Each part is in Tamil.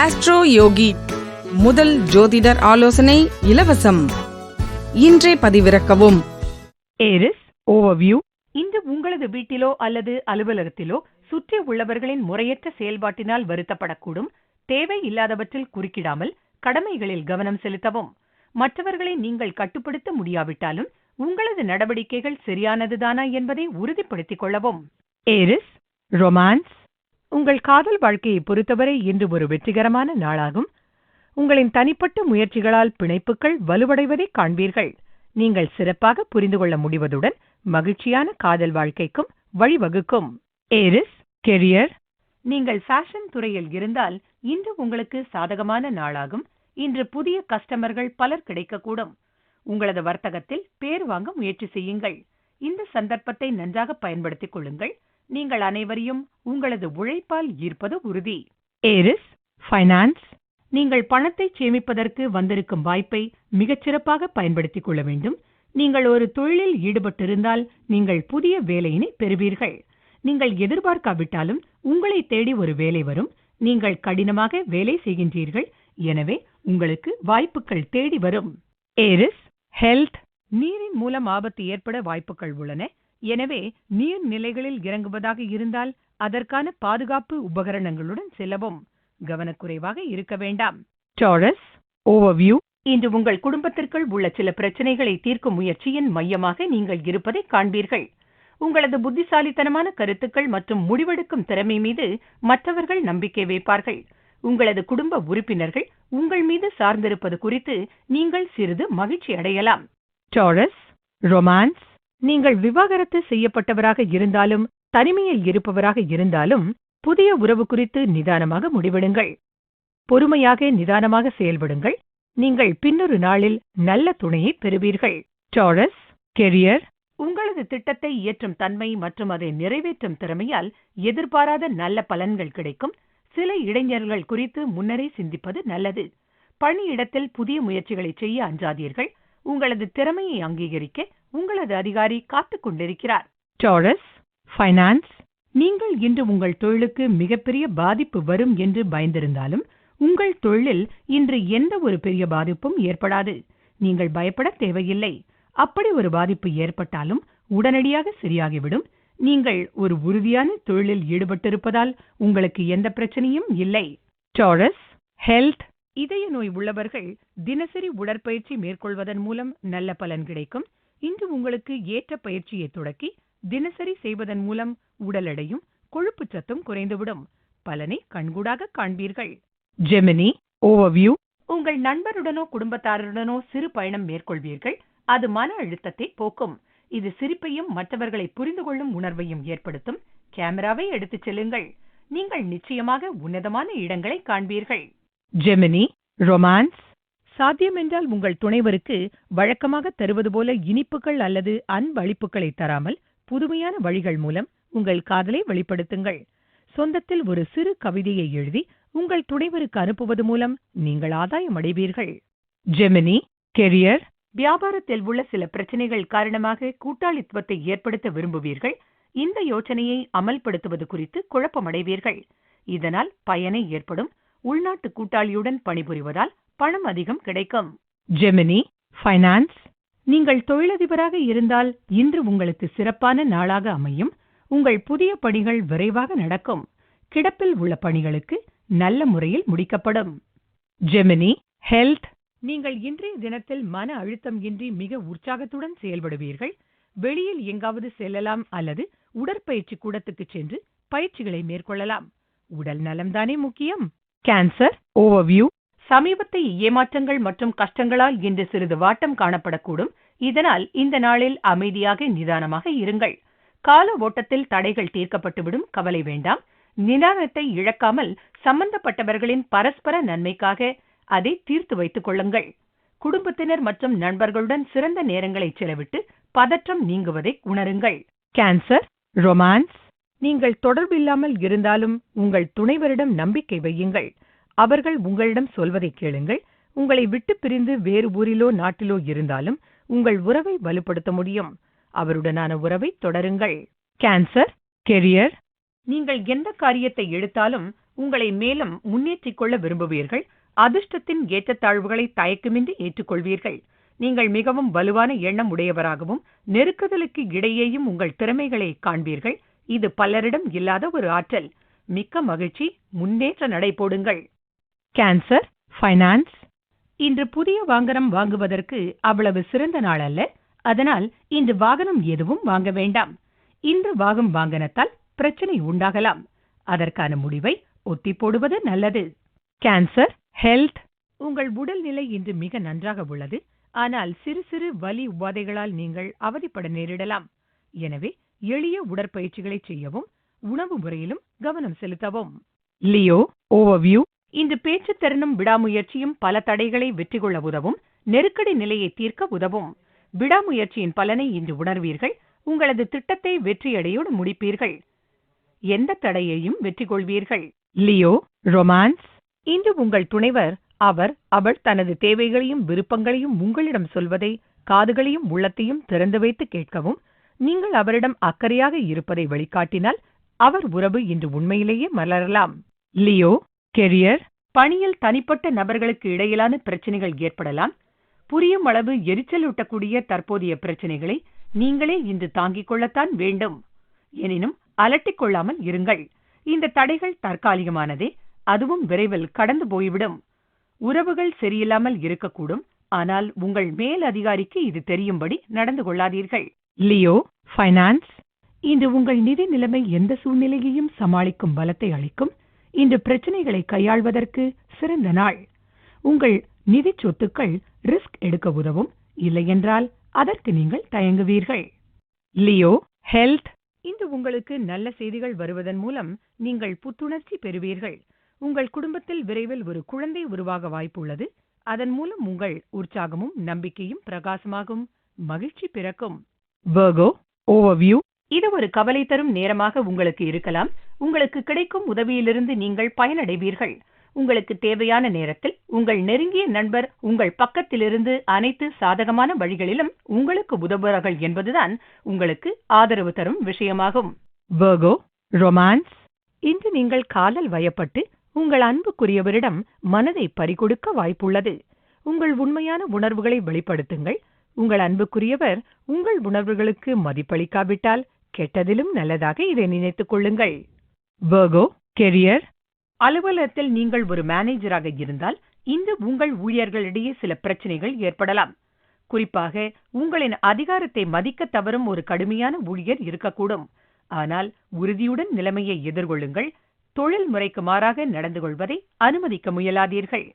ஆஸ்ட்ரோ யோகி முதல் ஜோதிடர் ஆலோசனை இலவசம். இன்றே பதிவிறக்கவும். ஏரிஸ் ஓவர்வியூ இன்று உங்களது வீட்டிலோ அல்லது அலுவலகத்திலோ சுற்றி உள்ளவர்களின் முறையற்ற செயல்பாட்டினால் வருத்தப்படக்கூடும். தேவை இல்லாதவற்றில் குறுக்கிடாமல் கடமைகளில் கவனம் செலுத்தவும். மற்றவர்களை நீங்கள் கட்டுப்படுத்த முடியாவிட்டாலும் உங்களது நடவடிக்கைகள் சரியானதுதானா என்பதை உறுதிப்படுத்திக் கொள்ளவும். ஏரிஸ் ரொமான்ஸ் உங்கள் காதல் வாழ்க்கையை பொறுத்தவரை இன்று ஒரு வெற்றிகரமான நாளாகும். உங்களின் தனிப்பட்ட முயற்சிகளால் பிணைப்புகள் வலுவடைவதை காண்பீர்கள். நீங்கள் சிறப்பாக புரிந்து கொள்ள முடிவதுடன் மகிழ்ச்சியான காதல் வாழ்க்கைக்கும் வழிவகுக்கும். ஏரிஸ் கெரியர் நீங்கள் ஃபேஷன் துறையில் இருந்தால் இன்று உங்களுக்கு சாதகமான நாளாகும். இன்று புதிய கஸ்டமர்கள் பலர் கிடைக்கக்கூடும். உங்களது வர்த்தகத்தில் பேர் வாங்க முயற்சி செய்யுங்கள். இந்த சந்தர்ப்பத்தை நன்றாக பயன்படுத்திக் கொள்ளுங்கள். நீங்கள் அனைவரையும் உங்களது உழைப்பால் ஈர்ப்பது உறுதி. ஏரிஸ் ஃபைனான்ஸ் நீங்கள் பணத்தை சேமிப்பதற்கு வந்திருக்கும் வாய்ப்பை மிகச்சிறப்பாக பயன்படுத்திக் கொள்ள வேண்டும். நீங்கள் ஒரு தொழிலில் ஈடுபட்டிருந்தால் நீங்கள் புதிய வேலையினை பெறுவீர்கள். நீங்கள் எதிர்பார்க்காவிட்டாலும் உங்களை தேடி ஒரு வேலை வரும். நீங்கள் கடினமாக வேலை செய்கின்றீர்கள். எனவே உங்களுக்கு வாய்ப்புகள் தேடி வரும். ஏரிஸ் ஹெல்த் நீரின் மூலம் ஆபத்து ஏற்பட வாய்ப்புகள் உள்ளன. எனவே நீர்நிலைகளில் இறங்குவதாக இருந்தால் அதற்கான பாதுகாப்பு உபகரணங்களுடன் செல்லவும். கவனக்குறைவாக இருக்க வேண்டாம். டாரஸ் ஓவர்வியூ இன்று உங்கள் குடும்பத்திற்குள் உள்ள சில பிரச்சனைகளை தீர்க்கும் முயற்சியின் மையமாக நீங்கள் இருப்பதை காண்பீர்கள். உங்களது புத்திசாலித்தனமான கருத்துக்கள் மற்றும் முடிவெடுக்கும் திறமை மீது மற்றவர்கள் நம்பிக்கை வைப்பார்கள். உங்களது குடும்ப உறுப்பினர்கள் உங்கள் மீது சார்ந்திருப்பது குறித்து நீங்கள் சிறிது மகிழ்ச்சி அடையலாம். டாரஸ் ரொமான்ஸ் நீங்கள் விவாகரத்து செய்யப்பட்டவராக இருந்தாலும் தனிமையில் இருப்பவராக இருந்தாலும் புதிய உறவு குறித்து நிதானமாக முடிவெடுங்கள். பொறுமையாக நிதானமாக செயல்படுங்கள். நீங்கள் பின்னொரு நாளில் நல்ல துணையை பெறுவீர்கள். டாரஸ் கெரியர் உங்களது திட்டத்தை இயற்றும் தன்மை மற்றும் அதை நிறைவேற்றும் திறமையால் எதிர்பாராத நல்ல பலன்கள் கிடைக்கும். சில இளைஞர்கள் குறித்து முன்னரே சிந்திப்பது நல்லது. பணியிடத்தில் புதிய முயற்சிகளை செய்ய அஞ்சாதீர்கள். உங்களது திறமையை அங்கீகரிக்க உங்களது அதிகாரி காத்துக் கொண்டிருக்கிறார். டாரஸ் ஃபைனான்ஸ் நீங்கள் இன்று உங்கள் தொழிலுக்கு மிகப்பெரிய பாதிப்பு வரும் என்று பயந்திருந்தாலும் உங்கள் தொழிலில் இன்று எந்த ஒரு பெரிய பாதிப்பும் ஏற்படாது. நீங்கள் பயப்பட தேவையில்லை. அப்படி ஒரு பாதிப்பு ஏற்பட்டாலும் உடனடியாக சரியாகிவிடும். நீங்கள் ஒரு உறுதியான தொழிலில் ஈடுபட்டிருப்பதால் உங்களுக்கு எந்த பிரச்சனையும் இல்லை. டாரஸ் ஹெல்த் இதய நோய் உள்ளவர்கள் தினசரி உடற்பயிற்சி மேற்கொள்வதன் மூலம் நல்ல பலன் கிடைக்கும். இன்று உங்களுக்கு ஏற்ற பயிற்சியை தொடக்கி தினசரி செய்வதன் மூலம் உடல் எடையும் கொழுப்பு சத்தும் குறைந்துவிடும். பலனை கண்கூடாக காண்பீர்கள். ஜெமினி ஓவர்வியூ உங்கள் நண்பருடனோ குடும்பத்தாருடனோ சிறு பயணம் மேற்கொள்வீர்கள். அது மன அழுத்தத்தை போக்கும். இது சிரிப்பையும் மற்றவர்களை புரிந்து கொள்ளும் உணர்வையும் ஏற்படுத்தும். கேமராவை எடுத்துச் செல்லுங்கள். நீங்கள் நிச்சயமாக உன்னதமான இடங்களை காண்பீர்கள். ஜெமினி ரொமான்ஸ் சாத்தியமென்றால் உங்கள் துணைவருக்கு வழக்கமாக தருவது போல இனிப்புகள் அல்லது அன்பளிப்புகளை தராமல் புதுமையான வழிகள் மூலம் உங்கள் காதலை வெளிப்படுத்துங்கள். சொந்தத்தில் ஒரு சிறு கவிதையை எழுதி உங்கள் துணைவருக்கு அனுப்புவது மூலம் நீங்கள் ஆதாயம் அடைவீர்கள். ஜெமினி கெரியர் வியாபாரத்தில் உள்ள சில பிரச்சனைகள் காரணமாக கூட்டாளித்துவத்தை ஏற்படுத்த விரும்புவீர்கள். இந்த யோசனையை அமல்படுத்துவது குறித்து குழப்பமடைவீர்கள். இதனால் பயனை ஏற்படும். உள்நாட்டு கூட்டாளியுடன் பணிபுரிவதால் பணம் அதிகம் கிடைக்கும். ஜெமினி ஃபைனான்ஸ் நீங்கள் தொழிலதிபராக இருந்தால் இன்று உங்களுக்கு சிறப்பான நாளாக அமையும். உங்கள் புதிய பணிகள் விரைவாக நடக்கும். கிடப்பில் உள்ள பணிகளுக்கு நல்ல முறையில் முடிக்கப்படும். ஜெமினி ஹெல்த் நீங்கள் இன்றைய தினத்தில் மன அழுத்தம் இன்றி மிக உற்சாகத்துடன் செயல்படுவீர்கள். வெளியில் எங்காவது செல்லலாம் அல்லது உடற்பயிற்சி கூடத்துக்கு சென்று பயிற்சிகளை மேற்கொள்ளலாம். உடல் நலம்தானே முக்கியம். கேன்சர் ஓவர்வியூ சமீபத்தை ஏமாற்றங்கள் மற்றும் கஷ்டங்களால் இன்று சிறிது வாட்டம் காணப்படக்கூடும். இதனால் இந்த நாளில் அமைதியாக நிதானமாக இருங்கள். கால ஓட்டத்தில் தடைகள் தீர்க்கப்பட்டுவிடும். கவலை வேண்டாம். நிதானத்தை இழக்காமல் சம்பந்தப்பட்டவர்களின் பரஸ்பர நன்மைக்காக அதை தீர்த்து வைத்துக் கொள்ளுங்கள். குடும்பத்தினர் மற்றும் நண்பர்களுடன் சிறந்த நேரங்களை செலவிட்டு பதற்றம் நீங்குவதை உணருங்கள். கேன்சர் ரொமான்ஸ் நீங்கள் தொடர்பில்லாமல் இருந்தாலும் உங்கள் துணைவரிடம் நம்பிக்கை வையுங்கள். அவர்கள் உங்களிடம் சொல்வதை கேளுங்கள். உங்களை விட்டு பிரிந்து வேறு ஊரிலோ நாட்டிலோ இருந்தாலும் உங்கள் உறவை வலுப்படுத்த முடியும். அவருடனான உறவை தொடருங்கள். கேன்சர் கெரியர் நீங்கள் எந்த காரியத்தை எடுத்தாலும் உங்களை மேலும் முன்னேற்றிக் கொள்ள விரும்புவீர்கள். அதிர்ஷ்டத்தின் ஏற்றத்தாழ்வுகளை தயக்கமின்றி ஏற்றுக்கொள்வீர்கள். நீங்கள் மிகவும் வலுவான எண்ணம் உடையவராகவும் நெருக்குதலுக்கு இடையேயும் உங்கள் திறமைகளை காண்பீர்கள். இது பலரிடம் இல்லாத ஒரு ஆற்றல். மிக்க மகிழ்ச்சி. முன்னேற்ற நடை போடுங்கள். கேன்சர் ஃபைனான்ஸ் இன்று புதிய வாகனம் வாங்குவதற்கு அவ்வளவு சிறந்த நாள் அல்ல. அதனால் இன்று வாகனம் எதுவும் வாங்க வேண்டாம். இன்று வாகம் வாகனத்தால் பிரச்சனை உண்டாகலாம். அதற்கான முடிவை ஒத்தி போடுவது நல்லது. கேன்சர் ஹெல்த் உங்கள் உடல்நிலை இன்று மிக நன்றாக உள்ளது. ஆனால் சிறு சிறு வலி உபாதைகளால் நீங்கள் அவதிப்பட நேரிடலாம். எனவே எளிய உடற்பயிற்சிகளை செய்யவும் உணவு முறையிலும் கவனம் செலுத்தவும். லியோ ஓவர்வியூ இன்று பேச்சுத் திறனும் விடாமுயற்சியும் பல தடைகளை வெற்றி கொள்ள உதவும் நெருக்கடி நிலையை தீர்க்க உதவும். விடாமுயற்சியின் பலனை இன்று உணர்வீர்கள். உங்களது திட்டத்தை வெற்றியடையோடு முடிப்பீர்கள். எந்த தடையையும் வெற்றி கொள்வீர்கள் லியோ ரொமான்ஸ். இன்று உங்கள் துணைவர் அவர் அவள் தனது தேவைகளையும் விருப்பங்களையும் உங்களிடம் சொல்வதை காதுகளையும் உள்ளத்தையும் திறந்து வைத்து கேட்கவும் நீங்கள் அவரிடம் அக்கறையாக இருப்பதை வெளிக்காட்டினால் அவர் உறவு இன்று உண்மையிலேயே மலரலாம். லியோ கெரியர் பணியில் தனிப்பட்ட நபர்களுக்கு இடையிலான பிரச்சனைகள் ஏற்படலாம். புரியும் அளவு எரிச்சலூட்டக்கூடிய தற்போதைய பிரச்சனைகளை நீங்களே இன்று தாங்கிக் கொள்ளத்தான் வேண்டும். எனினும் அலட்டிக் கொள்ளாமல் இருங்கள். இந்த தடைகள் தற்காலிகமானதே அதுவும் விரைவில் கடந்து போய்விடும். உறவுகள் சரியில்லாமல் இருக்கக்கூடும். ஆனால் உங்கள் மேல் அதிகாரிக்கு இது தெரியும்படி நடந்து கொள்ளாதீர்கள். Leo Finance. இன்று உங்கள் நிதி நிலைமை எந்த சூழ்நிலையையும் சமாளிக்கும் பலத்தை அளிக்கும் இன்று பிரச்சனைகளை கையாள்வதற்கு சிறந்த நாள். உங்கள் நிதி சொத்துக்கள் ரிஸ்க் எடுக்க உதவும். இல்லையென்றால் அதற்கு நீங்கள் தயங்குவீர்கள். Leo health. இன்று உங்களுக்கு நல்ல செய்திகள் வருவதன் மூலம் நீங்கள் புத்துணர்ச்சி பெறுவீர்கள். உங்கள் குடும்பத்தில் விரைவில் ஒரு குழந்தை உருவாக வாய்ப்புள்ளது அதன் மூலம் உங்கள் உற்சாகமும் நம்பிக்கையும் பிரகாசமாகும். மகிழ்ச்சி பிறக்கும். வர்கோ ஓவர்வியூ இது ஒரு கவலை தரும் நேரமாக உங்களுக்கு இருக்கலாம். உங்களுக்கு கிடைக்கும் உதவியிலிருந்து நீங்கள் பயனடைவீர்கள். உங்களுக்கு தேவையான நேரத்தில் உங்கள் நெருங்கிய நண்பர் உங்கள் பக்கத்திலிருந்து அனைத்து சாதகமான வழிகளிலும் உங்களுக்கு உதவுவார்கள் என்பதுதான் உங்களுக்கு ஆதரவு தரும் விஷயமாகும். வர்கோ ரொமான்ஸ் இன்று நீங்கள் காதல் வயப்பட்டு உங்கள் அன்புக்குரியவரிடம் மனதை பறிகொடுக்க வாய்ப்புள்ளது. உங்கள் உண்மையான உணர்வுகளை வெளிப்படுத்துங்கள். உங்கள் அன்புக்குரியவர் உங்கள் உணர்வுகளுக்கு மதிப்பளிக்காவிட்டால் கெட்டதிலும் நல்லதாக இதை நினைத்துக் கொள்ளுங்கள். வர்கோ கெரியர் அலுவலகத்தில் நீங்கள் ஒரு மேனேஜராக இருந்தால் இந்த உங்கள் ஊழியர்களிடையே சில பிரச்சனைகள் ஏற்படலாம். குறிப்பாக உங்களின் அதிகாரத்தை மதிக்க தவறும் ஒரு கடுமையான ஊழியர் இருக்கக்கூடும். ஆனால் உறுதியுடன் நிலைமையை எதிர்கொள்ளுங்கள். தொழில் முறைக்கு மாறாக நடந்து கொள்வதை அனுமதிக்க முயலாதீர்கள்.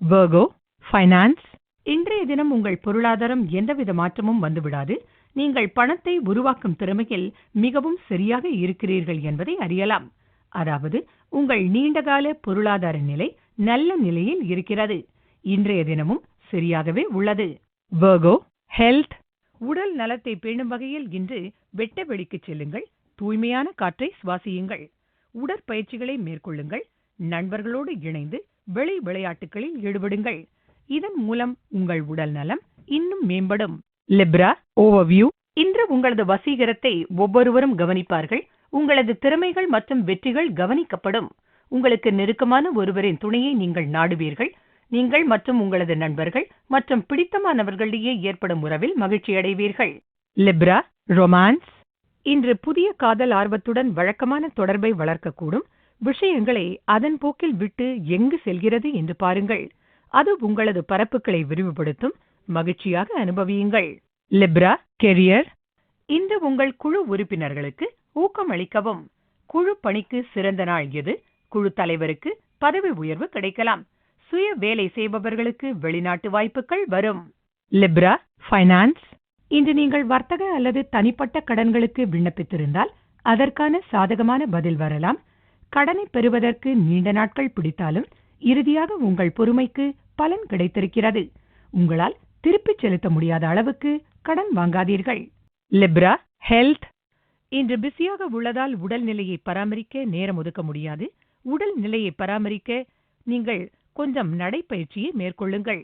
வர்கோ ஃபைனான்ஸ் இன்றைய தினம் உங்கள் பொருளாதாரம் எந்தவித மாற்றமும் வந்துவிடாது. நீங்கள் பணத்தை உருவாக்கும் திறமையில் மிகவும் சரியாக இருக்கிறீர்கள் என்பதை அறியலாம். அதாவது உங்கள் நீண்டகால பொருளாதார நிலை நல்ல நிலையில் இருக்கிறது. இன்றைய தினமும் சரியாகவே உள்ளது. வர்கோ ஹெல்த் உடல் நலத்தை பேணும் வகையில் இன்று வெட்ட வெளிக்கு செல்லுங்கள். தூய்மையான காற்றை சுவாசியுங்கள். உடற்பயிற்சிகளை மேற்கொள்ளுங்கள். நண்பர்களோடு இணைந்து வெளி விளையாட்டுகளில் ஈடுபடுங்கள். இதன் மூலம் உங்கள் உடல் நலம் இன்னும் மேம்படும். லிப்ரா ஓவர்வியூ இன்று உங்களது வசீகரத்தை ஒவ்வொருவரும் கவனிப்பார்கள். உங்களது திறமைகள் மற்றும் வெற்றிகள் கவனிக்கப்படும். உங்களுக்கு நெருக்கமான ஒருவரின் துணையை நீங்கள் நாடுவீர்கள். நீங்கள் மற்றும் உங்களது நண்பர்கள் மற்றும் பிடித்தமானவர்களிடையே ஏற்படும் உறவில் மகிழ்ச்சி அடைவீர்கள். லிப்ரா ரொமான்ஸ் இன்று புதிய காதல் ஆர்வத்துடன் வழக்கமான தொடர்பை வளர்க்கக்கூடும். விஷயங்களை அதன் போக்கில் விட்டு எங்கு செல்கிறது என்று பாருங்கள். அது உங்களது பரப்புகளை விரிவுபடுத்தும். மகிழ்ச்சியாக அனுபவியுங்கள். லிப்ரா கெரியர் இந்த உங்கள் குழு உறுப்பினர்களுக்கு ஊக்கம் அளிக்கவும். குழு பணிக்கு சிறந்த நாள் எது? குழு தலைவருக்கு பதவி உயர்வு கிடைக்கலாம். சுய வேலை செய்பவர்களுக்கு வெளிநாட்டு வாய்ப்புகள் வரும். லிப்ரா ஃபைனான்ஸ் இன்று நீங்கள் வர்த்தக அல்லது தனிப்பட்ட கடன்களுக்கு விண்ணப்பித்திருந்தால் அதற்கான சாதகமான பதில் வரலாம். கடனை பெறுவதற்கு நீண்ட நாட்கள் பிடித்தாலும் இறுதியாக உங்கள் பொறுமைக்கு பலன் கிடைத்திருக்கிறது. உங்களால் திருப்பிச் செலுத்த முடியாத அளவுக்கு கடன் வாங்காதீர்கள். லிப்ரா ஹெல்த் இன்று பிஸியாக உள்ளதால் உடல் நிலையை பராமரிக்க நேரம் ஒதுக்க முடியாது. உடல் நிலையை பராமரிக்க நீங்கள் கொஞ்சம் நடைப்பயிற்சியை மேற்கொள்ளுங்கள்.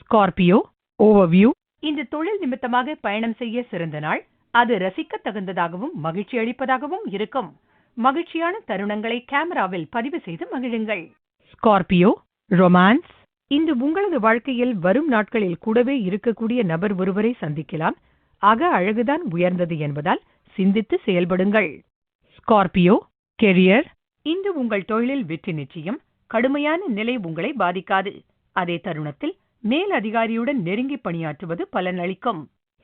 ஸ்கார்பியோ ஓவர்வியூ இன்று தொழில் நிமித்தமாக பயணம் செய்ய சிறந்த நாள். அது ரசிக்க தகுந்ததாகவும் மகிழ்ச்சி அளிப்பதாகவும் இருக்கும். மகிழ்ச்சியான தருணங்களை கேமராவில் பதிவு செய்து மகிழுங்கள். ஸ்கார்பியோ ரொமான்ஸ் இன்று உங்களது வாழ்க்கையில் வரும் நாட்களில் கூடவே இருக்கக்கூடிய நபர் ஒருவரை சந்திக்கலாம். அக அழகுதான் உயர்ந்தது என்பதால் சிந்தித்து செயல்படுங்கள். ஸ்கார்பியோ கெரியர் இன்று உங்கள் தொழிலில் வெற்றி நிச்சயம் கடுமையான நிலை உங்களை பாதிக்காது. அதே தருணத்தில் மேல் அதிகாரியுடன் நெருங்கி பணியாற்றுவது பலனளிக்கும்.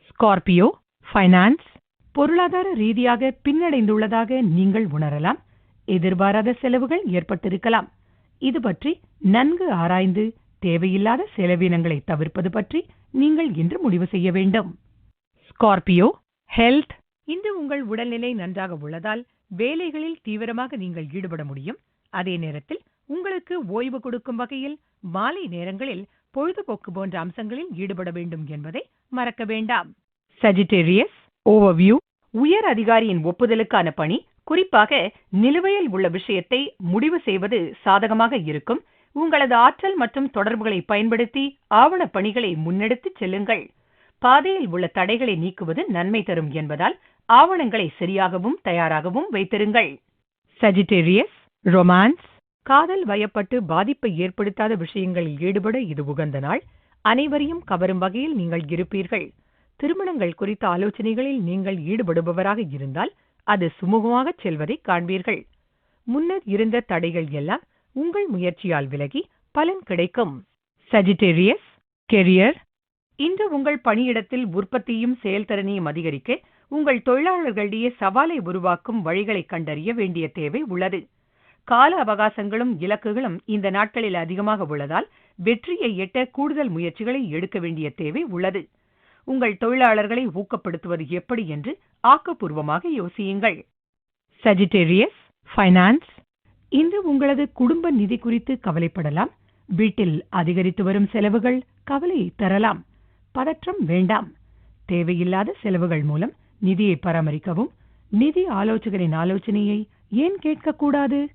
ஸ்கார்பியோ ஃபைனான்ஸ் பொருளாதார ரீதியாக பின்னடைந்துள்ளதாக நீங்கள் உணரலாம். எதிர்பாராத செலவுகள் ஏற்பட்டிருக்கலாம். இது பற்றி நன்கு ஆராய்ந்து தேவையில்லாத செலவினங்களை தவிர்ப்பது பற்றி நீங்கள் இன்று முடிவு செய்ய வேண்டும். ஸ்கார்பியோ ஹெல்த் இன்று உங்கள் உடல்நிலை நன்றாக உள்ளதால் வேலைகளில் தீவிரமாக நீங்கள் ஈடுபட முடியும். அதே நேரத்தில் உங்களுக்கு ஓய்வு கொடுக்கும் வகையில் மாலை நேரங்களில் பொழுதுபோக்கு போன்ற அம்சங்களில் ஈடுபட வேண்டும் என்பதை மறக்க வேண்டாம். சஜிடேரியஸ் ஓவர்வியூ உயர் அதிகாரியின் ஒப்புதலுக்கான பணி குறிப்பாக நிலுவையில் உள்ள விஷயத்தை முடிவு செய்வது சாதகமாக இருக்கும். உங்களது ஆற்றல் மற்றும் தொடர்புகளை பயன்படுத்தி ஆவணப் பணிகளை முன்னெடுத்துச் செல்லுங்கள். பாதையில் உள்ள தடைகளை நீக்குவது நன்மை தரும் என்பதால் ஆவணங்களை சரியாகவும் தயாராகவும் வைத்திருங்கள். சஜிடேரியஸ் ரொமான்ஸ் காதல் வயப்பட்டு பாதிப்பை ஏற்படுத்தாத விஷயங்களில் ஈடுபட இது உகந்த நாள். அனைவரையும் கவரும் வகையில் நீங்கள் இருப்பீர்கள். திருமணங்கள் குறித்த ஆலோசனைகளில் நீங்கள் ஈடுபடுபவராக இருந்தால் அது சுமூகமாகச் செல்வதை காண்பீர்கள். முன்னர் இருந்த தடைகள் எல்லாம் உங்கள் முயற்சியால் விலகி பலன் கிடைக்கும். சஜிடேரியஸ் கெரியர் இன்று உங்கள் பணியிடத்தில் உற்பத்தியும் செயல்திறனையும் அதிகரிக்க உங்கள் தொழிலாளர்களிடையே சவாலை உருவாக்கும் வழிகளை கண்டறிய வேண்டிய தேவை உள்ளது. கால அவகாசங்களும் இலக்குகளும் இந்த நாட்களில் அதிகமாக உள்ளதால் வெற்றியை எட்ட கூடுதல் முயற்சிகளை எடுக்க வேண்டிய தேவை உள்ளது. உங்கள் தொழிலாளர்களை ஊக்கப்படுத்துவது எப்படி என்று ஆக்கப்பூர்வமாக யோசியுங்கள். சஜிடேரியஸ் ஃபைனான்ஸ் இன்று உங்களது குடும்ப நிதி குறித்து கவலைப்படலாம். வீட்டில் அதிகரித்து வரும் செலவுகள் கவலையை தரலாம். பதற்றம் வேண்டாம். தேவையில்லாத செலவுகள் மூலம் நிதியை பராமரிக்கவும் நிதி ஆலோசகரின் ஆலோசனையை ஏன் கேட்கக்கூடாது?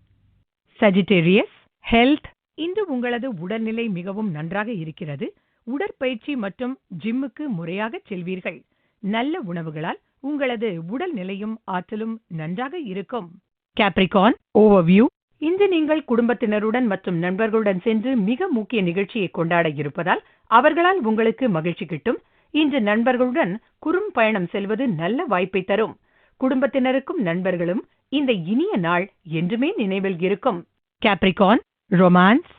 சஜிடேரியஸ் ஹெல்த் இன்று உங்களது உடல்நிலை மிகவும் நன்றாக இருக்கிறது. உடற்பயிற்சி மற்றும் ஜிம்முக்கு முறையாக செல்வீர்கள். நல்ல உணவுகளால் உங்களது உடல் நிலையும் ஆற்றலும் நன்றாக இருக்கும். கேப்ரிகான் ஓவர்வியூ இன்று நீங்கள் குடும்பத்தினருடன் மற்றும் நண்பர்களுடன் சென்று மிக முக்கிய நிகழ்ச்சியை கொண்டாட இருப்பதால் அவர்களால் உங்களுக்கு மகிழ்ச்சி கிட்டும். இன்று நண்பர்களுடன் குறும் பயணம் செல்வது நல்ல வாய்ப்பை தரும். குடும்பத்தினருக்கும் நண்பர்களும் இந்த இனிய நாள் என்றுமே நினைவில் இருக்கும். கேப்ரிகான் ரொமான்ஸ்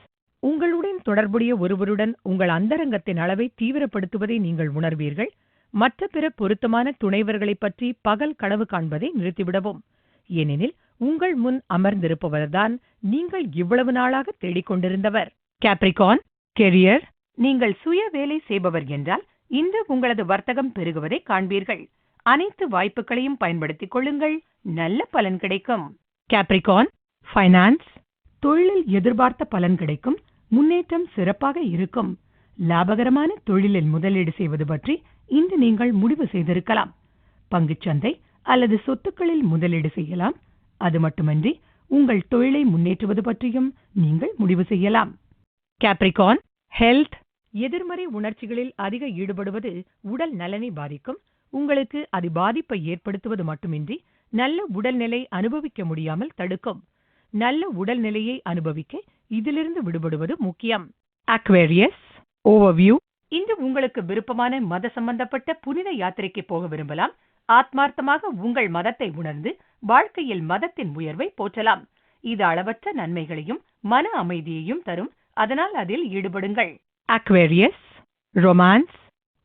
உங்களுடன் தொடர்புடைய ஒருவருடன் உங்கள் அந்தரங்கத்தின் அளவை தீவிரப்படுத்துவதை நீங்கள் உணர்வீர்கள். மற்ற பிற பொருத்தமான துணைவர்களைப் பற்றி பகல் கனவு காண்பதை நிறுத்திவிடவும். ஏனெனில் உங்கள் முன் அமர்ந்திருப்பவர்தான் நீங்கள் இவ்வளவு நாளாக தேடிக்கொண்டிருந்தவர். கேப்ரிகான் கெரியர் நீங்கள் சுய வேலை செய்பவர் என்றால் இன்று உங்களது வர்த்தகம் பெருகுவதை காண்பீர்கள். அனைத்து வாய்ப்புகளையும் பயன்படுத்திக் கொள்ளுங்கள். நல்ல பலன் கிடைக்கும். கேப்ரிகான் ஃபைனான்ஸ் தொழிலில் எதிர்பார்த்த பலன் கிடைக்கும். முன்னேற்றம் சிறப்பாக இருக்கும். லாபகரமான தொழிலில் முதலீடு செய்வது பற்றி இன்று நீங்கள் முடிவு செய்திருக்கலாம். பங்குச்சந்தை அல்லது சொத்துக்களில் முதலீடு செய்யலாம். அது மட்டுமன்றி உங்கள் தொழிலை முன்னேற்றுவது பற்றியும் நீங்கள் முடிவு செய்யலாம். கேப்ரிகான் ஹெல்த் எதிர்மறை உணர்ச்சிகளில் அதிக ஈடுபடுவது உடல் நலனை பாதிக்கும். உங்களுக்கு அது பாதிப்பை ஏற்படுத்துவது மட்டுமின்றி நல்ல உடல்நிலை அனுபவிக்க முடியாமல் தடுக்கும். நல்ல உடல்நிலையை அனுபவிக்க இதிலிருந்து விடுபடுவது முக்கியம். அக்வேரியஸ் ஓவர்வியூ இன்று உங்களுக்கு விருப்பமான மத சம்பந்தப்பட்ட புனித யாத்திரைக்கு போக விரும்பலாம். ஆத்மார்த்தமாக உங்கள் மதத்தை உணர்ந்து வாழ்க்கையில் மதத்தின் உயர்வை போற்றலாம். இது அளவற்ற நன்மைகளையும் மன அமைதியையும் தரும். அதனால் அதில் ஈடுபடுங்கள். அக்வேரியஸ் ரொமான்ஸ்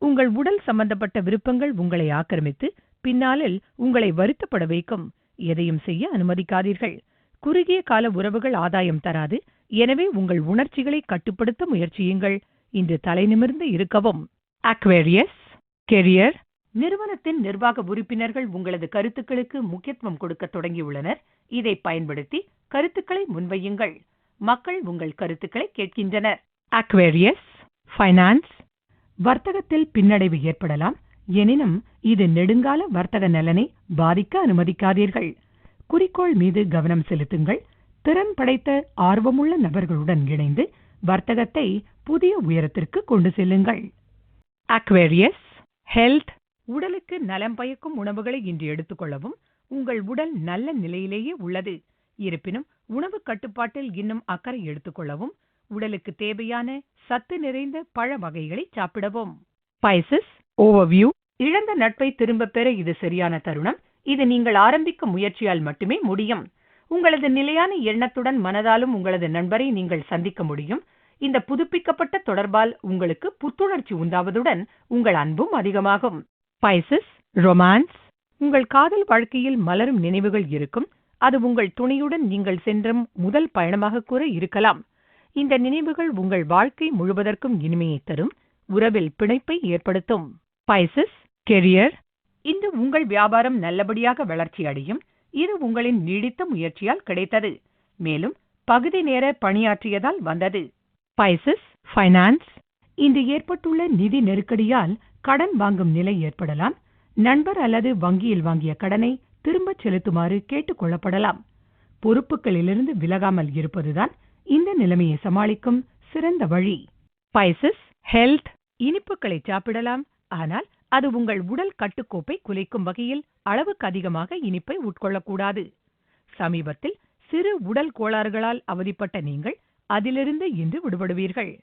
உங்கள் உடல் சம்பந்தப்பட்ட விருப்பங்கள் உங்களை ஆக்கிரமித்து பின்னாளில் உங்களை வருத்தப்பட வைக்கும். எதையும் செய்ய அனுமதிக்காதீர்கள். குறுகிய கால உறவுகள் ஆதாயம் தராது. எனவே உங்கள் உணர்ச்சிகளை கட்டுப்படுத்த முயற்சியுங்கள். இன்று தலைநிமிர்ந்து இருக்கவும். அக்வேரியஸ் கெரியர் நிறுவனத்தின் நிர்வாக உறுப்பினர்கள் உங்களது கருத்துக்களுக்கு முக்கியத்துவம் கொடுக்க தொடங்கியுள்ளனர். இதை பயன்படுத்தி கருத்துக்களை முன்வையுங்கள். மக்கள் உங்கள் கருத்துக்களை கேட்கின்றனர். அக்வேரியஸ் ஃபைனான்ஸ் வர்த்தகத்தில் பின்னடைவு ஏற்படலாம். எனினும் இது நெடுங்கால வர்த்தக நலனை பாதிக்க அனுமதிக்காதீர்கள். குறிக்கோள் மீது கவனம் செலுத்துங்கள். திறன் படைத்த ஆர்வமுள்ள நபர்களுடன் இணைந்து வர்த்தகத்தை புதிய உயரத்திற்கு கொண்டு செல்லுங்கள். அக்வேரியஸ் ஹெல்த் உடலுக்கு நலம் பயக்கும் உணவுகளை இன்று எடுத்துக்கொள்ளவும் உங்கள் உடல் நல்ல நிலையிலேயே உள்ளது. இருப்பினும் உணவு கட்டுப்பாட்டில் இன்னும் அக்கறை எடுத்துக்கொள்ளவும் உடலுக்கு தேவையான சத்து நிறைந்த பழ வகைகளை சாப்பிடவும். பைசஸ் ஓவர்வியூ இழந்த நட்பை திரும்பப் பெற இது சரியான தருணம். இது நீங்கள் ஆரம்பிக்கும் முயற்சியால் மட்டுமே முடியும். உங்களது நிலையான எண்ணத்துடன் மனதாலும் உங்களது நண்பரை நீங்கள் சந்திக்க முடியும். இந்த புதுப்பிக்கப்பட்ட தொடர்பால் உங்களுக்கு புத்துணர்ச்சி உண்டாவதுடன் உங்கள் அன்பும் அதிகமாகும். ஸ்பைசஸ் ரொமான்ஸ் உங்கள் காதல் வாழ்க்கையில் மலரும் நினைவுகள் இருக்கும். அது உங்கள் துணையுடன் நீங்கள் சென்ற முதல் பயணமாக கூட இருக்கலாம். இந்த நினைவுகள் உங்கள் வாழ்க்கை முழுவதற்கும் இனிமையை தரும் உறவில் பிணைப்பை ஏற்படுத்தும். ஸ்பைசஸ் கெரியர் இன்று உங்கள் வியாபாரம் நல்லபடியாக வளர்ச்சி அடையும். இது உங்களின் நீடித்த முயற்சியால் கிடைத்தது. மேலும் பகுதி நேர பணியாற்றியதால் வந்தது. ஸ்பைசஸ் ஃபைனான்ஸ் இன்று ஏற்பட்டுள்ள நிதி நெருக்கடியால் கடன் வாங்கும் நிலை ஏற்படலாம். நண்பர் அல்லது வங்கியில் வாங்கிய கடனை திரும்பச் செலுத்துமாறு கேட்டுக் கொள்ளப்படலாம். பொறுப்புகளிலிருந்து விலகாமல் இருப்பதுதான் இந்த நிலைமையை சமாளிக்கும் சிறந்த வழி. ஸ்பைசஸ் ஹெல்த் இனிப்புகளை சாப்பிடலாம். ஆனால் அது உங்கள் உடல் கட்டுக்கோப்பை குலைக்கும் வகையில் அளவுக்கு அதிகமாக இனிப்பை உட்கொள்ளக்கூடாது. சமீபத்தில் சிறு உடல் கோளாறுகளால் அவதிப்பட்ட நீங்கள் அதிலிருந்து இன்று விடுபடுவீர்கள்.